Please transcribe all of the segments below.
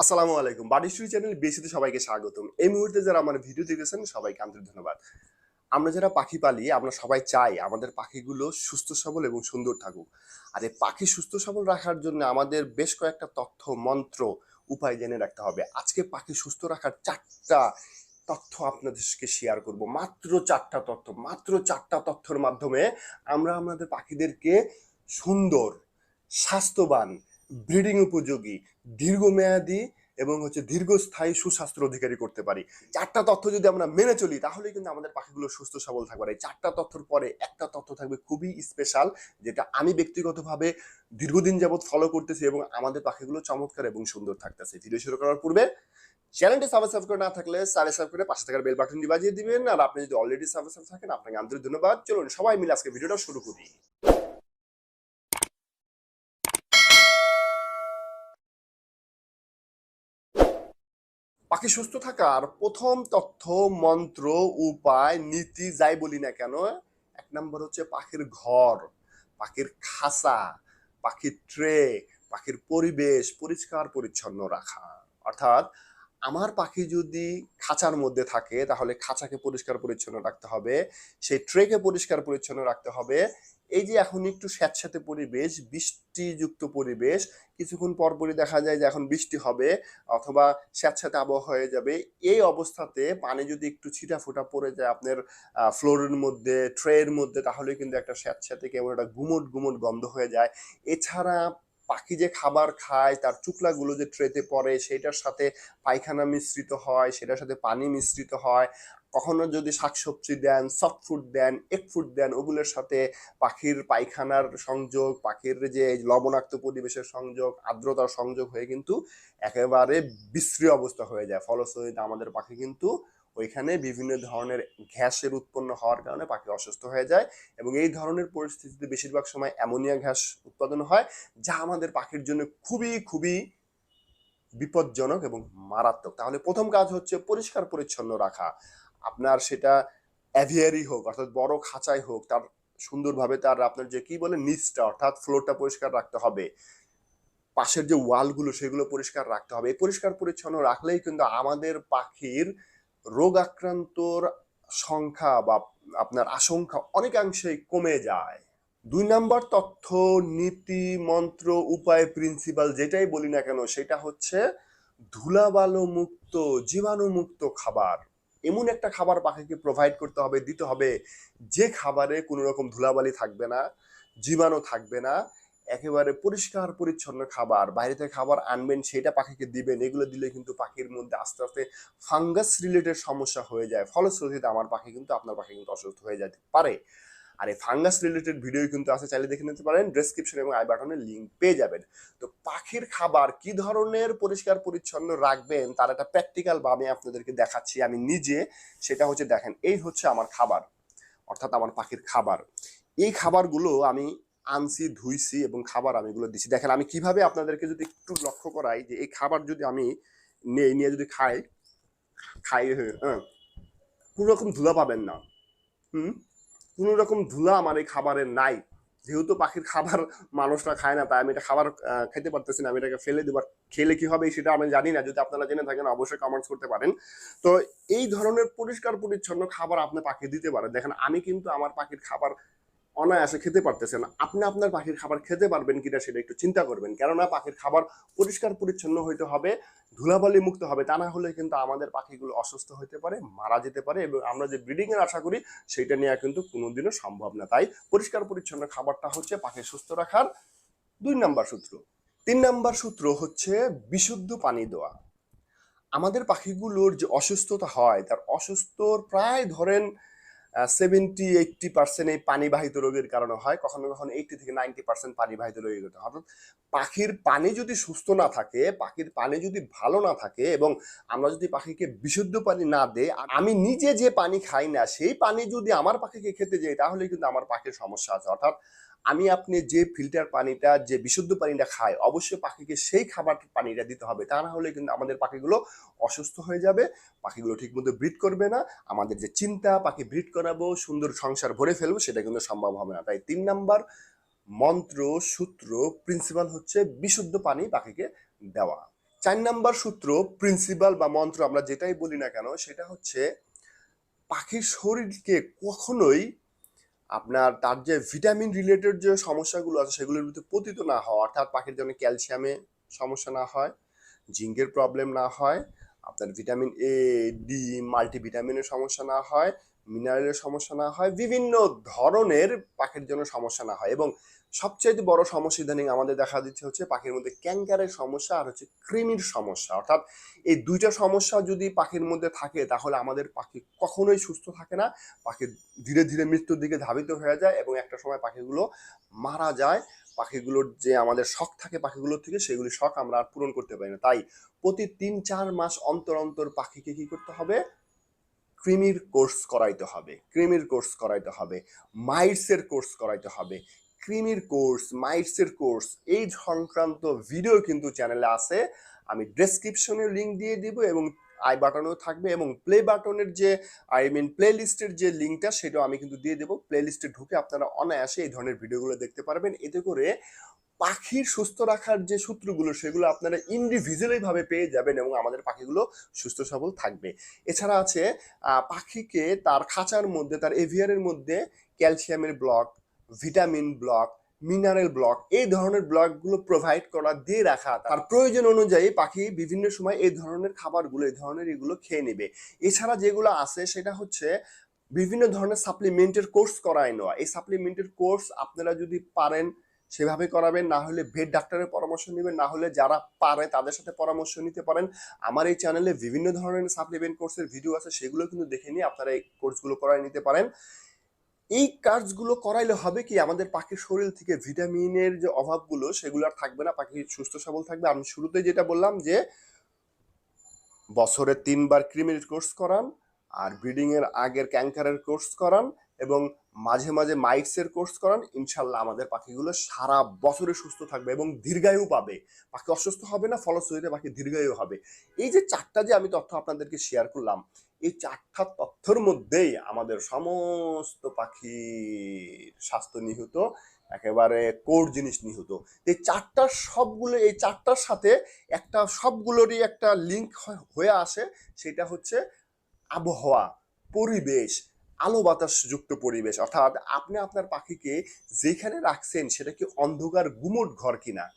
আসসালামু আলাইকুম। বাডিশ্রী চ্যানেল বেসিতে সবাইকে স্বাগতম। এই মুহূর্তে যারা আমার ভিডিও দেখেছেন, সবাইকে আন্তরিক ধন্যবাদ। আমরা যারা পাখি পালি, আমরা সবাই চাই আমাদের পাখিগুলো সুস্থ, সবল এবং সুন্দর থাকুক। আর এই পাখি সুস্থ, সবল রাখার জন্য আমাদের বেশ কয়েকটা তথ্য, মন্ত্র, উপায় জেনে রাখতে হবে। আজকে পাখি সুস্থ রাখার চারটা তথ্য আপনাদেরকে শেয়ার করব। মাত্র চারটা তথ্য, মাত্র চারটা তথ্যের মাধ্যমে আমরা আমাদের পাখিদেরকে সুন্দর, স্বাস্থ্যবান ব্রিডিং উপযোগী, দীর্ঘমেয়াদী এবং হচ্ছে দীর্ঘস্থায়ী সুস্বাস্থ্যের অধিকারী করতে পারি। চারটা তথ্য যদি আমরা মেনে চলি তাহলে কিন্তু আমাদের পাখিগুলো সুস্থ সবল থাকবে। এই চারটা তথ্যর পরে একটা তথ্য থাকবে খুবই স্পেশাল যেটা আমি ব্যক্তিগতভাবে দীর্ঘদিন যাবৎ ফলো করতেছি এবং আমাদের পাখিগুলো চমৎকার এবং সুন্দর থাকতেছে। ভিডিও শুরু করার পূর্বে চ্যানেলটি সাবস্ক্রাইব করে না থাকলে সাবস্ক্রাইব করে পাশে থাকার বেল বাটনটি বাজিয়ে দিবেন। আর আপনি যদি অলরেডি সাবস্ক্রাইব থাকেন, আপনাকে আন্তরিক ধন্যবাদ। চলুন সবাই মিলে আজকে ভিডিওটা শুরু করি। পাখি সুস্থ থাকার প্রথম তথ্য, মন্ত্র, উপায়, নীতি যাই বলি না কেন, এক নম্বর হচ্ছে পাখির ঘর, পাখির খাঁচা, পাখির ট্রে, পাখির পরিবেশ পরিষ্কার, পরিচ্ছন্ন রাখা। অর্থাৎ আমার পাখি যদি খাঁচার মধ্যে থাকে, তাহলে খাঁচাকে পরিষ্কার, পরিচ্ছন্ন রাখতে হবে। সেই ট্রেকে পরিষ্কার, পরিচ্ছন্ন রাখতে হবে। এই যে এখন একটু স্যাঁতস্যাঁতে পরিবেশ, বৃষ্টিযুক্ত পরিবেশ, কিছুক্ষণ পর পরই দেখা যায় যে এখন বৃষ্টি হবে অথবা স্যাঁতস্যাঁতে আবহাওয়া হয়ে যাবে। এই অবস্থাতে পানি যদি একটু ছিটাফোটা পড়ে যায় আপনার ফ্লোরের মধ্যে, ট্রের মধ্যে, তাহলে কিন্তু একটা স্যাঁতস্যাঁতে কেমন একটা গুমট গুমট গন্ধ হয়ে যায়। এছাড়া পাখি যে খাবার খায়, তার চুকলাগুলো যে ট্রেতে পড়ে সেটার সাথে পায়খানা মিশ্রিত হয়, সেটার সাথে পানি মিশ্রিত হয়। কখনো যদি শাকসবজি দেন সফট ফুড দেন এক ফুড দেন, ওগুলোর সাথে পাখির পায়খানার সংযোগ, পাখির যে লবণাক্ত পরিবেশের সংযোগ, আর্দ্রতার সংযোগ হয়ে কিন্তু একেবারে বিশ্রী অবস্থা হয়ে যায়। ফলশ্রুতিতে আমাদের পাখি কিন্তু ওইখানে বিভিন্ন ধরনের গ্যাসের উৎপন্ন হওয়ার কারণে পাখি অসুস্থ হয়ে যায় এবং এই ধরনের পরিস্থিতিতে বেশিরভাগ সময় অ্যামোনিয়া গ্যাস উৎপাদন হয়, যা আমাদের পাখির জন্য খুবই খুবই বিপজ্জনক এবং মারাত্মক। তাহলে প্রথম কাজ হচ্ছে পরিষ্কার পরিচ্ছন্ন রাখা। আপনার সেটা অ্যাভিয়ারি হোক, অর্থাৎ বড় খাঁচাই হোক, তার সুন্দরভাবে তার আপনার যে কি বলে, নিচটা, অর্থাৎ ফ্লোরটা পরিষ্কার রাখতে হবে। পাশের যে ওয়ালগুলো, সেগুলো পরিষ্কার রাখতে হবে। এই পরিষ্কার পরিচ্ছন্ন রাখলেই কিন্তু আমাদের পাখির রোগ আক্রান্তর সংখ্যা বা আপনার আশঙ্কা অনেকাংশেই কমে যায়। দুই নাম্বার তথ্য, নীতি, মন্ত্র, উপায় প্রিন্সিপাল যেটাই বলি না কেন, সেটা হচ্ছে ধুলাবালো মুক্ত জীবাণু মুক্ত খাবার। এমন একটা খাবার পাখিকে প্রোভাইড করতে হবে, দিতে হবে, যে খাবারে কোনো রকম ধুলাবালি থাকবে না, জীবাণু থাকবে না একেবারে পরিষ্কার, পরিচ্ছন্ন খাবার। বাইরে থেকে খাবার আনবেন, সেটা পাখিকে দিবেন, এগুলো দিলে কিন্তু পাখির মধ্যে আস্তে আস্তে ফাঙ্গাস রিলেটেড সমস্যা হয়ে যায়। ফলশ্রুতিতে আমার পাখি কিন্তু, আপনার পাখি কিন্তু অসুস্থ হয়ে যেতে পারে। আর এই ফাঙ্গাস রিলেটেড ভিডিও কিন্তু আছে, চাইলে দেখে নিতে পারেন। ডেসক্রিপশন এবং আই বাটনে লিঙ্ক পেয়ে যাবেন। তো পাখির খাবার কি ধরনের পরিষ্কার, পরিচ্ছন্ন রাখবেন, তার একটা প্র্যাকটিক্যাল বা আমি আপনাদেরকে দেখাচ্ছি, আমি নিজে, সেটা হচ্ছে দেখেন, এই হচ্ছে আমার খাবার, অর্থাৎ আমার পাখির খাবার। এই খাবারগুলো আমি আনছি, ধুইছি এবং খাবার আমি এগুলো দিছি। দেখেন, আমি কীভাবে আপনাদেরকে যদি একটু লক্ষ্য করাই যে এই খাবার যদি আমি নেই, নিয়ে যদি খাই খাই হ্যাঁ কোনো রকম ধুলা পাবেন না। হুম? কোনো রকম ধুলা আমার এই খাবারের নাই। যেহেতু পাখির খাবার মানুষরা খায় না, তাই আমি এটা খাবার খেতে পারতেছি না, আমি এটাকে ফেলে দেবার, খেলে কি হবে সেটা আমি জানি না। যদি আপনারা জেনে থাকেন, অবশ্যই কমেন্টস করতে পারেন। তো এই ধরনের পরিষ্কার পরিচ্ছন্ন খাবার আপনি পাখি দিতে পারেন। দেখেন, আমি কিন্তু আমার পাখির খাবার অনায়াসে খেতে পারতেছেন। আপনি আপনার পাখির খাবার খেতে পারবেন কিনা সেটা একটু চিন্তা করবেন। কেননা পাখির খাবার পরিষ্কার পরিচ্ছন্ন হইতে হবে, ধুলাবালি মুক্ত হবে। তা না হলে কিন্তু আমাদের পাখিগুলো অসুস্থ হতে পারে, মারা যেতে পারে এবং আমরা যে ব্রিডিং এর আশা করি, সেটা নেওয়া কিন্তু কোনোদিনও সম্ভব না। তাই পরিষ্কার পরিচ্ছন্ন খাবারটা হচ্ছে পাখি সুস্থ রাখার দুই নাম্বার সূত্র। তিন নাম্বার সূত্র হচ্ছে বিশুদ্ধ পানি দেওয়া। আমাদের পাখিগুলোর যে অসুস্থতা হয়, তার অসুস্থর প্রায় ধরেন সেভেন্টি এইটটি পার্সেন্ট এই পানিবাহিত রোগের কারণে হয় কখনো কখনো এইটটি থেকে নাইনটি পার্সেন্ট পানিবাহিত রোগের কারণে। অর্থাৎ পাখির পানি যদি সুস্থ না থাকে, পাখির পানি যদি ভালো না থাকে এবং আমরা যদি পাখিকে বিশুদ্ধ পানি না দেই আমি নিজে যে পানি খাই না, সেই পানি যদি আমার পাখিকে খেতে যাই, তাহলে কিন্তু আমার পাখির সমস্যা আছে। অর্থাৎ আমি আপনি যে ফিল্টার পানিটা, যে বিশুদ্ধ পানিটা খাই, অবশ্যই পাখিকে সেই খাবার পানিটা দিতে হবে। তা না হলে কিন্তু আমাদের পাখিগুলো অসুস্থ হয়ে যাবে, পাখিগুলো ঠিকমতো ব্রিড করবে না। আমাদের যে চিন্তা, পাখি ব্রিড করাবো, সুন্দর সংসার ভরে ফেলব, সেটা কিন্তু সম্ভব হবে না। তাই তিন নাম্বার মন্ত্র, সূত্র প্রিন্সিপাল হচ্ছে বিশুদ্ধ পানি পাখিকে দেওয়া। চার নাম্বার সূত্র প্রিন্সিপাল বা মন্ত্র আমরা যেটাই বলি না কেন, সেটা হচ্ছে পাখির শরীরকে কখনোই আপনার তার যে ভিটামিন রিলেটেড যে সমস্যাগুলো আছে, সেগুলোর ভিতরে পতিত না হওয়া, অর্থাৎ পাখির জন্য ক্যালসিয়ামে সমস্যা না হয়, জিঙ্কের প্রবলেম না হয়, আপনার ভিটামিন এ ডি মাল্টিভিটামিনের সমস্যা না হয় মিনারেলের সমস্যা না হয়, বিভিন্ন ধরনের পাখির জন্য সমস্যা না হয় এবং সবচেয়ে বড় সমস্যা ইদানিং আমাদের দেখা দিচ্ছে হচ্ছে পাখির মধ্যে ক্যাঙ্কারের সমস্যা আর হচ্ছে কৃমির সমস্যা। অর্থাৎ এই দুইটা সমস্যা যদি পাখির মধ্যে থাকে, তাহলে আমাদের পাখি কখনোই সুস্থ থাকে না। পাখি ধীরে ধীরে মৃত্যুর দিকে ধাবিত হয়ে যায় এবং একটা সময় পাখিগুলো মারা যায়। পাখিগুলোর যে আমাদের শখ থাকে পাখিগুলোর থেকে, সেগুলি শখ আমরা আর পূরণ করতে পারি না। তাই প্রতি তিন, চার মাস অন্তর অন্তর পাখিকে কি করতে হবে? ক্রিমির কোর্স করাইতে হবে। ক্রিমির কোর্স করাইতে হবে। মাইটসের কোর্স করাইতে হবে। ক্রিমির কোর্স, মাইটসের কোর্স, এই সংক্রান্ত ভিডিও কিন্তু চ্যানেলে আছে। আমি ডেসক্রিপশনে লিঙ্ক দিয়ে দিব এবং আই বাটনেও থাকবে এবং প্লে বাটনের যে আই মিন প্লে লিস্টের যে লিঙ্কটা সেটাও আমি কিন্তু দিয়ে দেবো। প্লে লিস্টে ঢুকে আপনারা অনায়াসে এই ধরনের ভিডিওগুলো দেখতে পারবেন। এতে করে পাখির সুস্থ রাখার যে সূত্রগুলো, সেগুলো আপনারা ইন্ডিভিজুয়ালি ভাবে পেয়ে যাবেন এবং আমাদের পাখিগুলো সুস্থ সবল থাকবে। এছাড়া আছে পাখিকে তার খাঁচার মধ্যে, তার এভিয়ারের মধ্যে ক্যালসিয়ামের block vitamin block, mineral block, এই ধরনের ব্লকগুলো প্রোভাইড করা দিয়ে রাখা, তার প্রয়োজন অনুযায়ী পাখি বিভিন্ন সময় এই ধরনের খাবারগুলো, এই ধরনের এগুলো খেয়ে নেবে। এছাড়া যেগুলো আছে, সেটা হচ্ছে বিভিন্ন ধরনের সাপ্লিমেন্টের কোর্স করায় নেওয়া। এই সাপ্লিমেন্টের কোর্স আপনারা যদি পারেন, সেভাবে করাবেন, না হলে ভেট ডাক্তারের পরামর্শ নেবেন, না হলে যারা পারে, তাদের সাথে পরামর্শ নিতে পারেন। আমার এই চ্যানেলে বিভিন্ন ধরনের সাপ্লিমেন্ট কোর্সের ভিডিও আছে, সেগুলো কিন্তু দেখে নিয়ে আপনারা এই কোর্সগুলো করায় নিতে পারেন। এই কাজগুলো করাইলে হবে কি? আমাদের পাখির শরীর থেকে ভিটামিনের যে অভাবগুলো, সেগুলো আর থাকবে না। পাখি সুস্থ সবল থাকবে। আমি শুরুতে যেটা বললাম যে, বছরে তিনবার ক্রিমির কোর্স করান আর ব্রিডিং এর আগের ক্যাঙ্কারের কোর্স করান এবং মাঝে মাঝে মাইটসের কোর্স করান। ইনশাল্লাহ আমাদের পাখিগুলো সারা বছরে সুস্থ থাকবে এবং দীর্ঘায়ু পাবে। পাখি অসুস্থ হবে না, ফলশ্রুতিতে পাখি দীর্ঘায়ু হবে। এই যে চারটা যে আমি তথ্য আপনাদেরকে শেয়ার করলাম এই চারটা তথ্যের মধ্যেই আমাদের সমস্ত পাখির স্বাস্থ্য নিহিত, একেবারে কোর জিনিস নিহিত। এই চারটা সবগুলো, এই চারটার সাথে একটা সবগুলোরই একটা লিঙ্ক হয়ে আসে, সেটা হচ্ছে আবহাওয়া, পরিবেশ, আলো বাতাস যুক্ত পরিবেশ। অর্থাৎ আপনি আপনার পাখিকে যেখানে রাখছেন, সেটা কি অন্ধকার গুমট ঘর কিনা?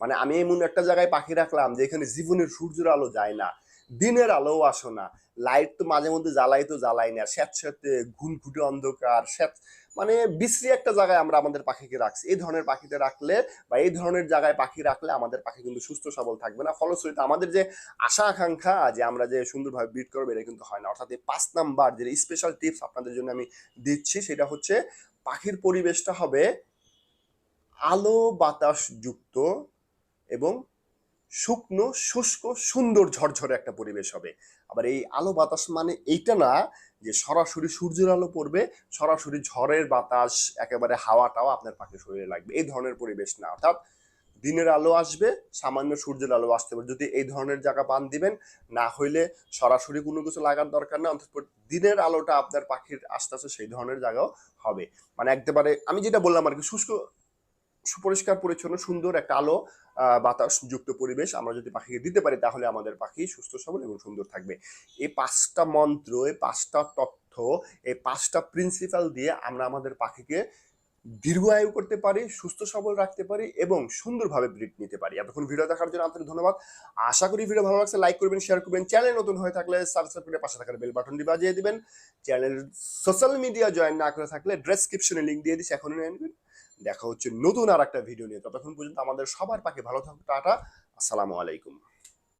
মানে আমি এমন একটা জায়গায় পাখি রাখলাম, যেখানে জীবনের সূর্যের আলো যায় না। দিনের আলোও আসো না। লাইট তো মাঝে মধ্যে জ্বালাই তো জ্বালাই না। স্যাঁতস্যাঁতে ঘুনঘুটে অন্ধকার, স্যাঁত মানে বিশ্রী একটা জায়গায় আমরা আমাদের পাখিকে রাখছি। এই ধরনের পাখিতে রাখলে বা এই ধরনের জায়গায় পাখি রাখলে আমাদের পাখি কিন্তু সুস্থ সবল থাকবে না। ফলশ্রুতিতে আমাদের যে আশা আকাঙ্ক্ষা যে আমরা যে সুন্দরভাবে ব্রিড করব, এটা কিন্তু হয় না। অর্থাৎ এই পাঁচ নাম্বার যে স্পেশাল টিপস আপনাদের জন্য আমি দিচ্ছি, সেটা হচ্ছে পাখির পরিবেশটা হবে আলো বাতাস যুক্ত এবং শুকনো, শুষ্ক, সুন্দর ঝরঝরে একটা পরিবেশ হবে। আবার এই আলো বাতাস মানে এইটা না যে সরাসরি সূর্যের আলো পড়বে, সরাসরি ঝড়ের বাতাস, একেবারে হাওয়াটাও আপনার পাখির শরীরে লাগবে। এই ধরনের পরিবেশ না। অর্থাৎ দিনের আলো আসবে, সামান্য সূর্যের আলো আসতে পারে। যদি এই ধরনের জায়গা পান দিবেন, না হইলে সরাসরি কোনো কিছু লাগার দরকার না, অন্তত দিনের আলোটা আপনার পাখির আস্তে আস্তে সেই ধরনের জায়গাও হবে। মানে একেবারে আমি যেটা বললাম আর কি, শুষ্ক সুপরিষ্কার, পরিচ্ছন্ন, সুন্দর একটা আলো বাতাস যুক্ত পরিবেশ আমরা যদি পাখিকে দিতে পারি তাহলে আমাদের পাখি সুস্থ, সবল এবং সুন্দর থাকবে। এই পাঁচটা মন্ত্র, এই পাঁচটা তথ্য, এই পাঁচটা প্রিন্সিপাল দিয়ে আমরা আমাদের পাখিকে দীর্ঘায়ু করতে পারি, সুস্থ, সবল রাখতে পারি এবং সুন্দরভাবে ব্রিড নিতে পারি। এতক্ষণ ভিডিও দেখার জন্য আন্তরিক ধন্যবাদ। আশা করি ভিডিও ভালো লাগছে লাইক করবেন শেয়ার করবেন। চ্যানেল নতুন হয়ে থাকলে সাবস্ক্রাইব করে পাশে থাকার বেল বাটনটি বাজিয়ে দিবেন। চ্যানেল সোশ্যাল মিডিয়া জয়েন না করে থাকলে ডেসক্রিপশনে লিঙ্ক দিয়ে দিচ্ছি এখনই নিয়ে নেবেন দেখা হচ্ছে নতুন আর একটা ভিডিও নিয়ে। ততক্ষণ পর্যন্ত আমাদের সবার পাখি ভালো থাকুক টাটা। আসসালামু আলাইকুম।